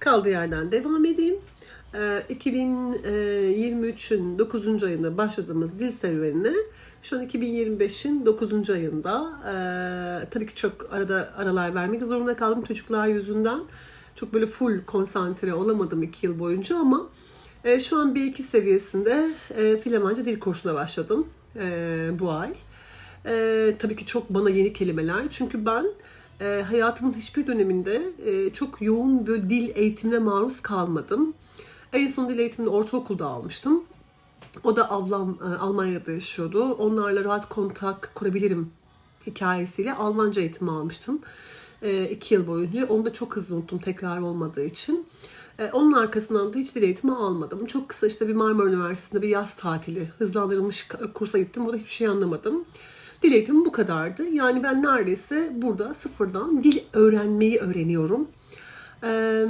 Kaldığı yerden devam edeyim. Ee, 2023'ün 9. ayında başladığımız dil serüvenine şu an 2025'in 9. ayında ee, tabii ki çok arada aralar vermek zorunda kaldım çocuklar yüzünden. Çok böyle full konsantre olamadım 2 yıl boyunca ama ee, şu an B2 seviyesinde e, Flemenci dil kursuna başladım bu ay. Tabii ki çok bana yeni kelimeler çünkü ben e, hayatımın hiçbir döneminde e, çok yoğun böyle dil eğitimine maruz kalmadım. En son dil eğitimini ortaokulda almıştım. O da ablam e, Almanya'da yaşıyordu. Onlarla rahat kontak kurabilirim hikayesiyle Almanca eğitimi almıştım. E, iki yıl boyunca. Onu da çok hızlı unuttum tekrar olmadığı için. E, onun arkasından da hiç dil eğitimi almadım. Çok kısa işte bir Marmara Üniversitesi'nde bir yaz tatili hızlandırılmış kursa gittim. Burada hiçbir şey anlamadım. Dil eğitimi bu kadardı. Yani ben neredeyse burada sıfırdan dil öğrenmeyi öğreniyorum. E,